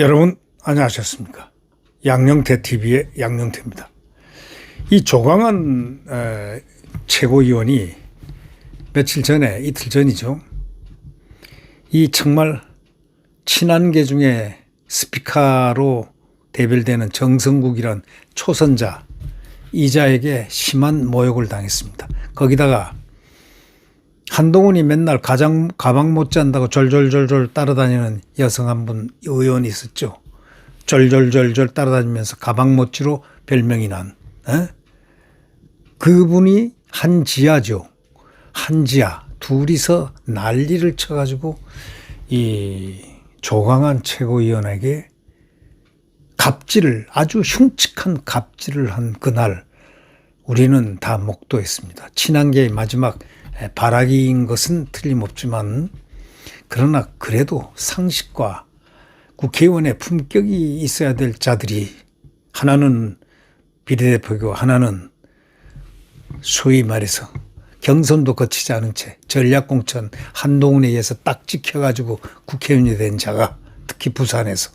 여러분 안녕하셨습니까? 양영태 TV의 양영태입니다. 이 조광한 에, 최고위원이 며칠 전에 이틀 전이죠. 이 정말 친한계 중에 스피커로 대별되는 정성국이란 초선자 이자에게 심한 모욕을 당했습니다. 거기다가 한동훈이 맨날 가장 가방 못 잔다고 졸졸졸졸 따라다니는 여성 한 분 의원이 있었죠. 졸졸졸졸 따라다니면서 가방 못지로 별명이 난 에? 그분이 한지아죠. 한지아 둘이서 난리를 쳐가지고 이 조강한 최고위원에게 갑질을 아주 흉측한 갑질을 한 그날 우리는 다 목도했습니다. 친한계의 마지막 발악인 것은 틀림없지만 그러나 그래도 상식과 국회의원의 품격이 있어야 될 자들이 하나는 비례대표고 하나는 소위 말해서 경선도 거치지 않은 채 전략공천 한동훈에 의해서 딱 찍혀가지고 국회의원이 된 자가 특히 부산에서.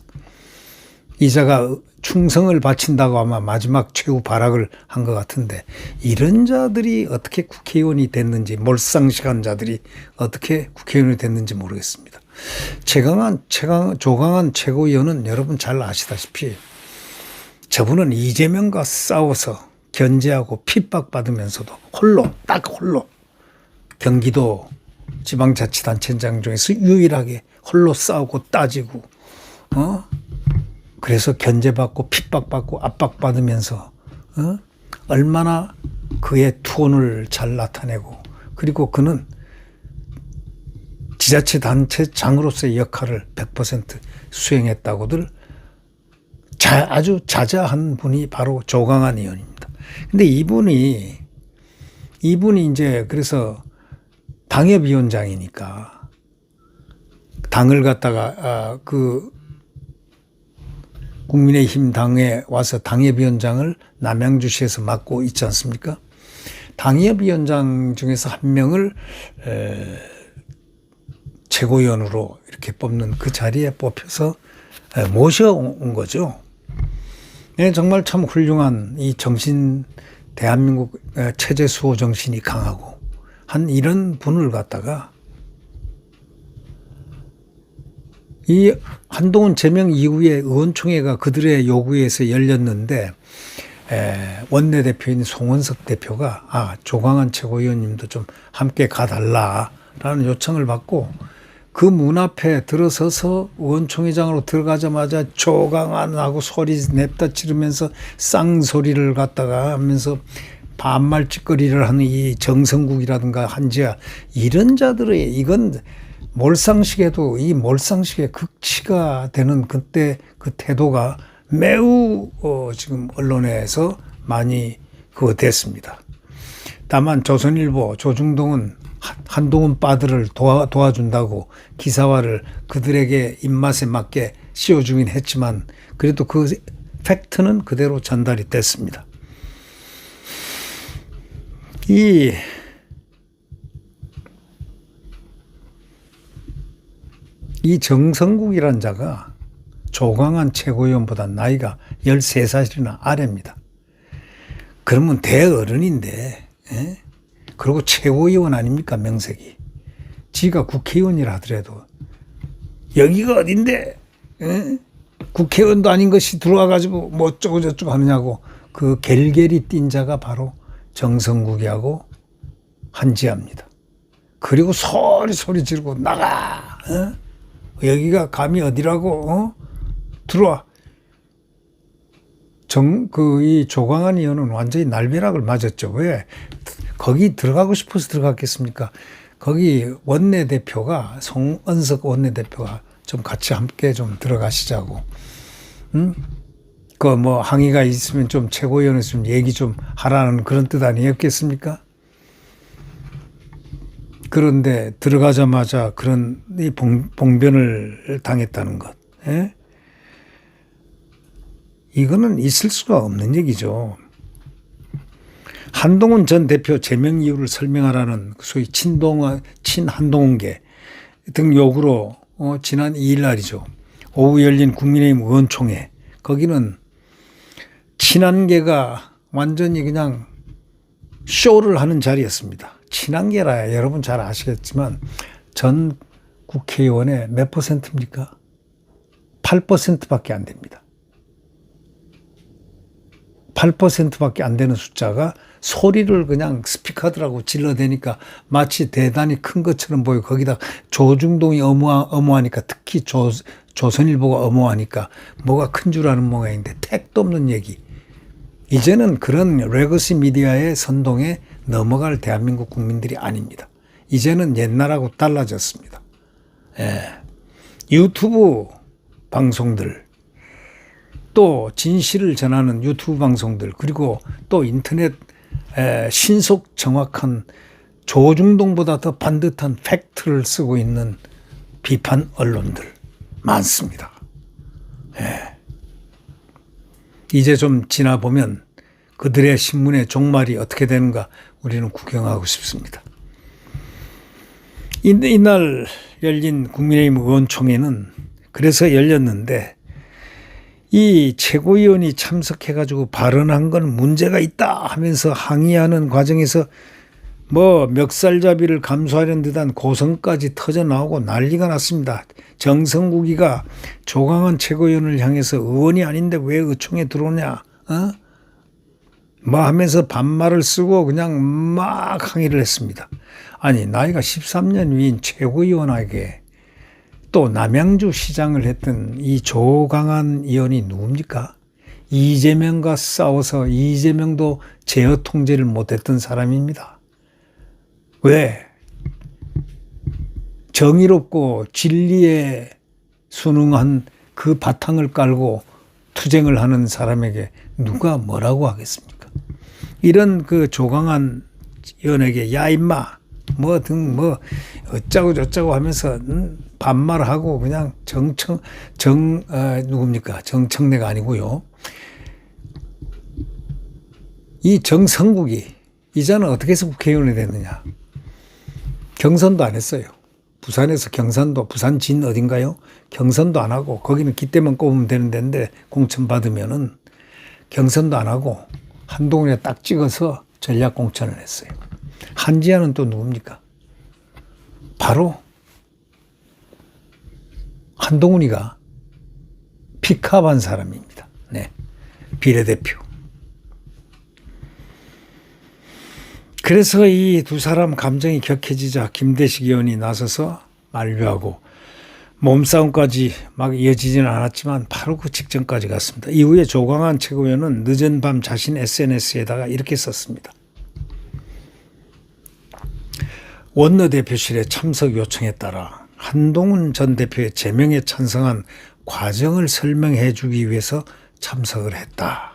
이 자가 충성을 바친다고 아마 마지막 최후 발악을 한 것 같은데 이런 자들이 어떻게 국회의원이 됐는지 몰상식한 자들이 어떻게 국회의원이 됐는지 모르겠습니다. 최강한 최강 조강한 최고위원은 여러분 잘 아시다시피 저분은 이재명과 싸워서 견제하고 핍박받으면서도 홀로 딱 홀로 경기도 지방자치단체장 중에서 유일하게 홀로 싸우고 따지고 어 그래서 견제받고 핍박받고 압박받으면서 어? 얼마나 그의 투혼을 잘 나타내고 그리고 그는 지자체 단체장으로서의 역할을 100% 수행했다고들 자, 아주 자자한 분이 바로 조강한 의원입니다. 근데 이분이 이분이 이제 그래서 당협위원장이니까 당을 갖다가 아, 그 국민의힘 당에 와서 당협위원장을 남양주시에서 맡고 있지 않습니까? 당협위원장 중에서 한 명을 에, 최고위원으로 이렇게 뽑는 그 자리에 뽑혀서 에, 모셔온 거죠. 네, 정말 참 훌륭한 이 정신 대한민국 체제 수호 정신이 강하고 한 이런 분을 갖다가 이 한동훈 제명 이후에 의원총회가 그들의 요구에 의해서 열렸는데 에, 원내대표인 송원석 대표가 아 조광한 최고위원님도 좀 함께 가달라라는 요청을 받고 그 문 앞에 들어서서 의원총회장으로 들어가자마자 조강한하고 소리 냅다 지르면서 쌍소리를 갖다가 하면서 반말 찌꺼리를 하는 이 정성국이라든가 한지아 이런 자들의 이건 몰상식에도 이 몰상식의 극치가 되는 그때 그 태도가 매우 어 지금 언론에서 많이 그거 됐습니다. 다만 조선일보 조중동은 한동훈 빠들을 도와, 도와준다고 기사화를 그들에게 입맛에 맞게 씌워주긴 했지만 그래도 그 팩트는 그대로 전달이 됐습니다. 이 이 정성국이란 자가 조광한 최고위원보다 나이가 13살이나 아래입니다. 그러면 대어른인데, 예? 그리고 최고위원 아닙니까, 명색이. 지가 국회의원이라 하더라도, 여기가 어딘데, 예? 국회의원도 아닌 것이 들어와가지고 뭐 어쩌고저쩌고 하느냐고 그 갤갤이 뛴 자가 바로 정성국이하고 한지아입니다. 그리고 소리 소리 지르고 나가! 어? 여기가 감이 어디라고 어? 들어와. 정 그 이 조광한 의원은 완전히 날벼락을 맞았죠. 왜 거기 들어가고 싶어서 들어갔겠습니까? 거기 원내 대표가 송은석 원내 대표가 좀 같이 함께 좀 들어가시자고. 응? 그 뭐 항의가 있으면 좀 최고위원회에서 좀 얘기 좀 하라는 그런 뜻 아니었겠습니까? 그런데 들어가자마자 그런 이 봉, 봉변을 당했다는 것. 예? 이거는 있을 수가 없는 얘기죠. 한동훈 전 대표 제명 이유를 설명하라는 소위 친동아 친한동훈계 등 요구로 어, 지난 2일 날이죠. 오후 열린 국민의힘 의원총회 거기는 친한계가 완전히 그냥 쇼를 하는 자리였습니다. 친한계라 여러분 잘 아시겠지만 전 국회의원의 몇 퍼센트입니까? 8%밖에 안 됩니다. 8%밖에 안 되는 숫자가 소리를 그냥 스피커들하고 질러대니까 마치 대단히 큰 것처럼 보여. 거기다 조중동이 어무하, 어무하니까 특히 조, 조선일보가 어무하니까 뭐가 큰 줄 아는 모양인데 택도 없는 얘기. 이제는 그런 레거시 미디어의 선동에 넘어갈 대한민국 국민들이 아닙니다. 이제는 옛날하고 달라졌습니다. 예. 유튜브 방송들, 또 진실을 전하는 유튜브 방송들, 그리고 또 인터넷 에, 신속 정확한 조중동보다 더 반듯한 팩트를 쓰고 있는 비판 언론들 많습니다. 예. 이제 좀 지나 보면 그들의 신문의 종말이 어떻게 되는가 우리는 구경하고 싶습니다. 이- 이날 열린 국민의힘 의원총회는 그래서 열렸는데 이 최고위원이 참석해가지고 발언한 건 문제가 있다 하면서 항의하는 과정에서 뭐 멱살잡이를 감수하려는 듯한 고성까지 터져 나오고 난리가 났습니다. 정성국이가 조강한 최고위원을 향해서 의원이 아닌데 왜 의총에 들어오냐? 어? 뭐 하면서 반말을 쓰고 그냥 막 항의를 했습니다. 아니 나이가 13년 위인 최고위원에게 또 남양주 시장을 했던 이 조강한 의원이 누굽니까? 이재명과 싸워서 이재명도 제어 통제를 못했던 사람입니다. 왜? 정의롭고 진리에 순응한 그 바탕을 깔고 투쟁을 하는 사람에게 누가 뭐라고 하겠습니까? 이런 그 조강한 의원에게 야 임마 뭐등뭐 어쩌고 저쩌고 하면서 음, 반말하고 그냥 정청 정 어, 누굽니까 정청래가 아니고요. 이 정성국이 이자는 어떻게 해서 국회의원이 됐느냐? 경선도 안 했어요. 부산에서 경산도 부산 진 어딘가요? 경선도 안 하고 거기는 기대만 꼽으면 되는 데인데 공천 받으면은 경선도 안 하고 한동훈에 딱 찍어서 전략 공천을 했어요. 한지아는 또 누굽니까? 바로 한동훈이가 픽업한 사람입니다. 네. 비례대표. 그래서 이 두 사람 감정이 격해지자 김대식 의원이 나서서 만류하고 몸싸움까지 막 이어지지는 않았지만 바로 그 직전까지 갔습니다. 이후에 조광한 최고위원은 늦은 밤 자신 SNS에다가 이렇게 썼습니다. 원내대표실의 참석 요청에 따라 한동훈 전 대표의 제명에 찬성한 과정을 설명해 주기 위해서 참석을 했다.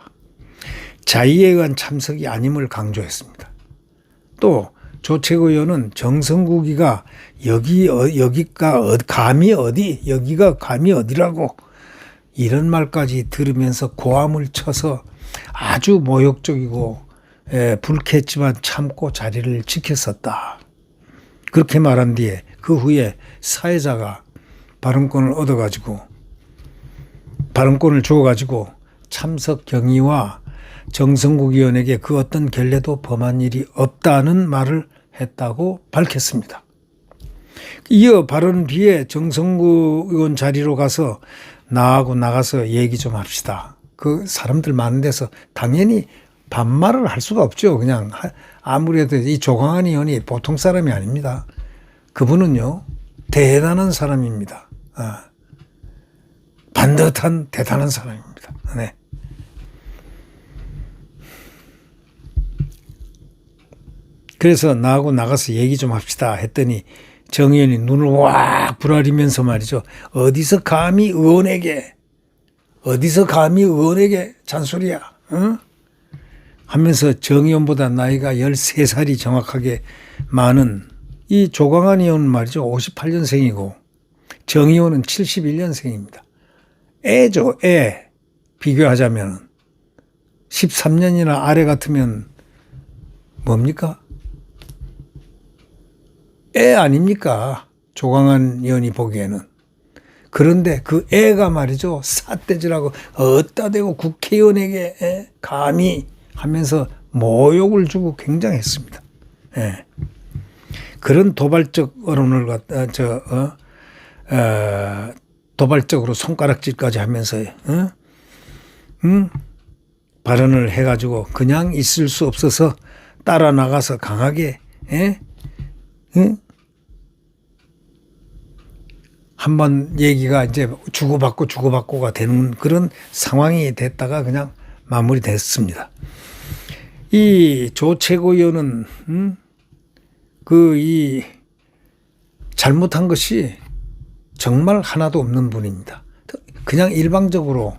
자의에 의한 참석이 아님을 강조했습니다. 또 조채고 의원은 정성국이가 여기 어, 여기가 어, 감이 어디 여기가 감이 어디라고 이런 말까지 들으면서 고함을 쳐서 아주 모욕적이고 에, 불쾌했지만 참고 자리를 지켰었다. 그렇게 말한 뒤에 그 후에 사회자가 발언권을 얻어가지고 발언권을 주어가지고 참석 경위와 정성국 의원에게 그 어떤 결례도 범한 일이 없다는 말을 했다고 밝혔습니다. 이어 발언 뒤에 정성국 의원 자리로 가서 나하고 나가서 얘기 좀 합시다. 그 사람들 많은 데서 당연히 반말을 할 수가 없죠. 그냥 아무래도 이 조광한 의원이 보통 사람이 아닙니다. 그분은요 대단한 사람입니다. 아, 반듯한 대단한 사람입니다. 네. 그래서 나하고 나가서 얘기 좀 합시다 했더니 정 의원이 눈을 확 부라리면서 말이죠. 어디서 감히 의원에게 어디서 감히 의원에게 잔소리야. 응? 하면서 정 의원보다 나이가 13살이 정확하게 많은 이 조광한 의원은 말이죠. 58년생이고 정 의원은 71년생입니다. 애죠, 애. 비교하자면 13년이나 아래 같으면 뭡니까? 애 아닙니까? 조광한 의원이 보기에는. 그런데 그 애가 말이죠. 삿대질하고 어따 대고 국회의원에게 에? 감히 하면서 모욕을 주고 굉장했습니다. 예. 그런 도발적 언론을 갖다 저 어, 어, 도발적으로 손가락질까지 하면서 어? 음? 발언을 해가지고 그냥 있을 수 없어서 따라 나가서 강하게 예? 응? 한번 얘기가 이제 주고받고 주고받고가 되는 그런 상황이 됐다가 그냥 마무리됐습니다. 이 조 최고위원은 음? 그이 잘못한 것이 정말 하나도 없는 분입니다. 그냥 일방적으로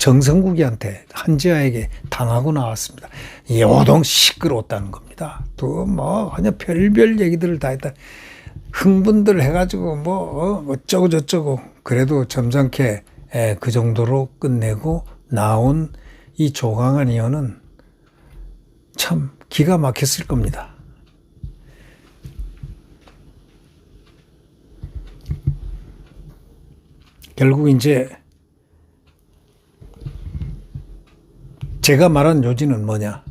정성국이한테 한지아에게 당하고 나왔습니다. 요동 시끄러웠다는 겁니다. 또 뭐 그냥 별별 얘기들을 다 했다. 흥분들 해가지고 뭐 어, 어쩌고 저쩌고 그래도 점잖게 에, 그 정도로 끝내고 나온 이 조강한 의원은 참 기가 막혔을 겁니다. 결국 이제 제가 말한 요지는 뭐냐?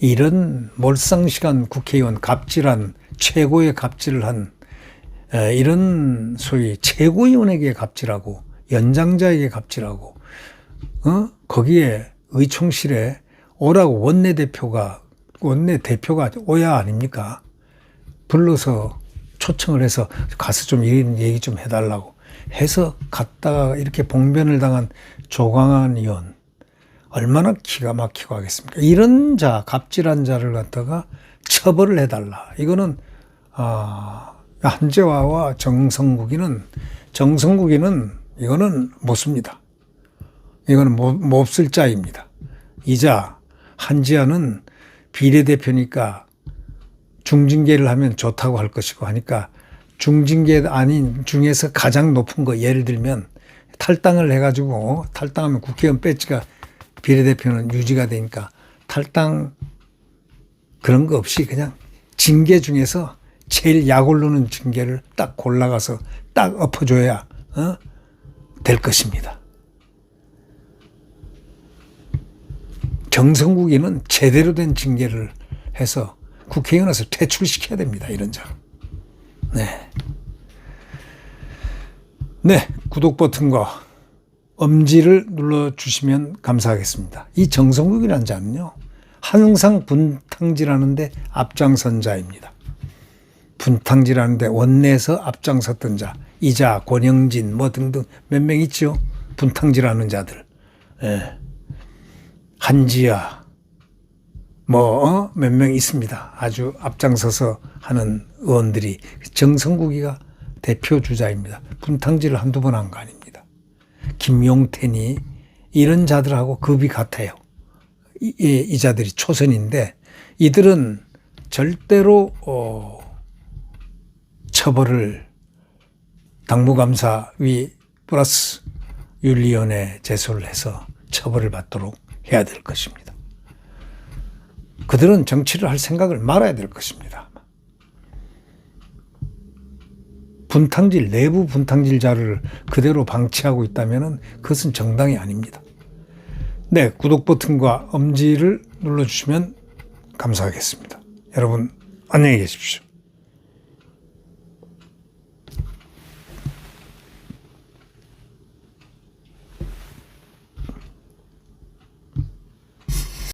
이런 몰상식한 국회의원 갑질한 최고의 갑질을 한 에, 이런 소위 최고위원에게 갑질하고 연장자에게 갑질하고 어 거기에 의총실에 오라고 원내대표가 원내대표가 오야 아닙니까? 불러서 초청을 해서 가서 좀 이런 얘기 좀 해달라고 해서 갔다가 이렇게 봉변을 당한 조광한 의원 얼마나 기가 막히고 하겠습니까? 이런 자, 갑질한 자를 갖다가 처벌을 해달라. 이거는, 아, 한재화와 정성국이는, 정성국이는 이거는 못 씁니다. 이거는 못, 못쓸 자입니다. 이자, 한지아는 비례대표니까 중징계를 하면 좋다고 할 것이고 하니까 중징계 아닌 중에서 가장 높은 거 예를 들면 탈당을 해가지고 탈당하면 국회의원 배지가 비례대표는 유지가 되니까 탈당 그런 거 없이 그냥 징계 중에서 제일 약 오르는 징계를 딱 골라가서 딱 엎어줘야 어? 될 것입니다. 정성국이는 제대로 된 징계를 해서 국회의원에서 퇴출시켜야 됩니다. 이런 점. 네. 네. 구독 버튼과 엄지를 눌러주시면 감사하겠습니다. 이 정성국이라는 자는요, 항상 분탕질하는데 앞장선 자입니다. 분탕질하는데 원내에서 앞장섰던 자, 이자, 권영진, 뭐 등등 몇 명 있죠? 분탕질하는 자들. 예. 한지아, 뭐, 몇 명 있습니다. 아주 앞장서서 하는 의원들이. 정성국이가 대표 주자입니다. 분탕질을 한두 번 한 거 아닙니다. 김용태니 이런 자들하고 급이 같아요. 이, 이, 이 자들이 초선인데 이들은 절대로 어, 처벌을 당무감사위 플러스 윤리위원회 제소를 해서 처벌을 받도록 해야 될 것입니다. 그들은 정치를 할 생각을 말아야 될 것입니다. 분탕질, 내부 분탕질자를 그대로 방치하고 있다면 그것은 정당이 아닙니다. 네, 구독 버튼과 엄지를 눌러 주시면 감사하겠습니다. 여러분, 안녕히 계십시오.